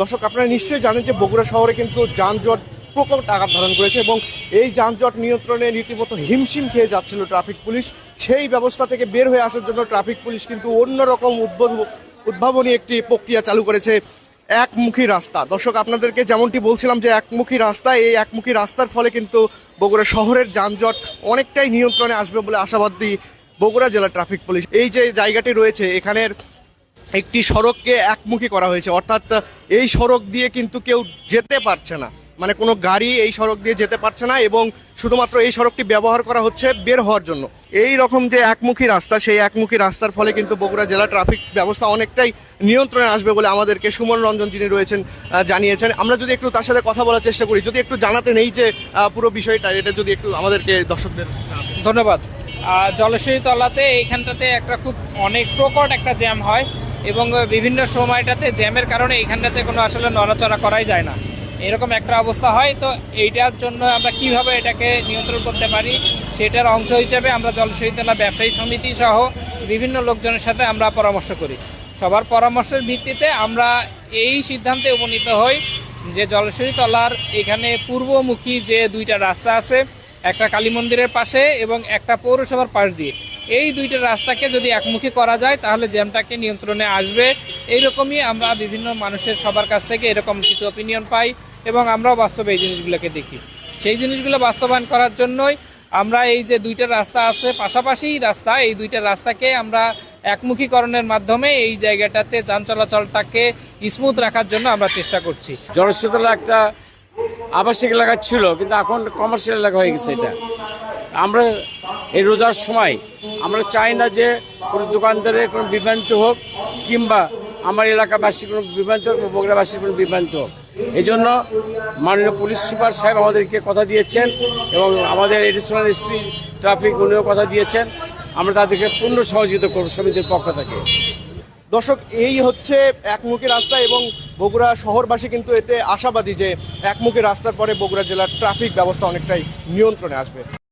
দর্শক, আপনারা নিশ্চয়ই জানেন যে বগুড়া শহরে কিন্তু যানজট প্রকট আঘাত ধারণ করেছে এবং এই যানজট নিয়ন্ত্রণে রীতিমতো হিমশিম খেয়ে যাচ্ছিল ট্রাফিক পুলিশ। সেই ব্যবস্থা থেকে বের হয়ে আসার জন্য ট্রাফিক পুলিশ কিন্তু অন্যরকম উদ্বোধ, উদ্ভাবনী একটি প্রক্রিয়া চালু করেছে একমুখী রাস্তা। দর্শক, আপনাদেরকে যেমনটি বলছিলাম যে একমুখী রাস্তা, এই একমুখী রাস্তার ফলে কিন্তু বগুড়া শহরের যানজট অনেকটাই নিয়ন্ত্রণে আসবে বলে আশাবাদী বগুড়া জেলা ট্রাফিক পুলিশ। এই যে জায়গাটি রয়েছে, এখানের একটি সড়ককে একমুখী করা হয়েছে। অর্থাৎ এই সড়ক দিয়ে কিন্তু কেউ যেতে পারছে না। মানে কোনো গাড়ি এই সড়ক দিয়ে যেতে পারছে না এবং শুধুমাত্র এই সড়কটি ব্যবহার করা হচ্ছে বের হওয়ার জন্য। এই রকম যে একমুখী রাস্তা সেই একমুখী রাস্তার ফলে কিন্তু বগুড়া জেলা ট্রাফিক ব্যবস্থা অনেকটাই নিয়ন্ত্রণে আসবে বলে আমাদেরকে সুমন রঞ্জন যিনি রয়েছেন জানিয়েছেন। আমরা যদি একটু তার সাথে কথা বলার চেষ্টা করি যদি একটু জানাতে নেই যে পুরো বিষয়টা এটা যদি একটু আমাদেরকে দর্শকদের ধন্যবাদ। আহ, জলশ্বরী তলাতে এইখানটাতে একটা খুব অনেক প্রকট একটা জ্যাম হয়। এবং বিভিন্ন সময়টাতে, জ্যামের কারণে এইখানটাতে কোনো আসলে নড়াচড়া করাই যায় না। এরকম একটা অবস্থা হয়, তো এইটার জন্য আমরা কীভাবে এটাকে নিয়ন্ত্রণ করতে পারি? সেটার অংশ হিসেবে আমরা জলশ্বরীতলা ব্যবসায়ী সমিতি সহ বিভিন্ন লোকজনের সাথে আমরা পরামর্শ করি। সবার পরামর্শের ভিত্তিতে আমরা এই সিদ্ধান্তে উপনীত হই যে জলশ্বরী তলার এখানে পূর্বমুখী যে দুইটা রাস্তা আছে একটা কালী মন্দিরের পাশে এবং একটা পৌরসভার পাশ দিয়ে। এই দুইটা রাস্তাকে যদি একমুখী করা যায়, তাহলে জ্যামটাকে নিয়ন্ত্রণে আসবে। এইরকমই আমরা বিভিন্ন মানুষের সবার কাছ থেকে এরকম কিছু অপিনিয়ন পাই এবং আমরাও বাস্তবে এই জিনিসগুলোকে দেখি। সেই জিনিসগুলো বাস্তবায়ন করার জন্যই আমরা এই যে দুইটা রাস্তা আছে, পাশাপাশি রাস্তা, এই দুইটা রাস্তাকে আমরা একমুখীকরণের মাধ্যমে এই জায়গাটাতে যান চলাচলটাকে স্মুথ রাখার জন্য আমরা চেষ্টা করছি। জনসচেতনা একটা আবাসিক এলাকা ছিল, কিন্তু এখন কমার্শিয়াল এলাকা হয়ে গেছে এটা। আমরা এই রোজার সময় আমরা চাই না যে কোনো দোকানদারের কোনো বিভ্রান্ত হোক, কিংবা আমার এলাকাবাসী কোনো বিভ্রান্ত হোক, বগুড়াবাসীর কোনো বিভ্রান্ত হোক। এই জন্য মাননীয় পুলিশ সুপার সাহেব আমাদেরকে কথা দিয়েছেন এবং আমাদের এডিশনাল এসপি ট্রাফিক উনিও কথা দিয়েছেন। আমরা তাদেরকে পূর্ণ সহযোগিতা করব সমিতির পক্ষ থেকে। দর্শক, এই হচ্ছে একমুখী রাস্তা এবং বগুড়া শহরবাসী কিন্তু এতে আশাবাদী যে একমুখী রাস্তার পরে বগুড়া জেলার ট্রাফিক ব্যবস্থা অনেকটাই নিয়ন্ত্রণে আসবে।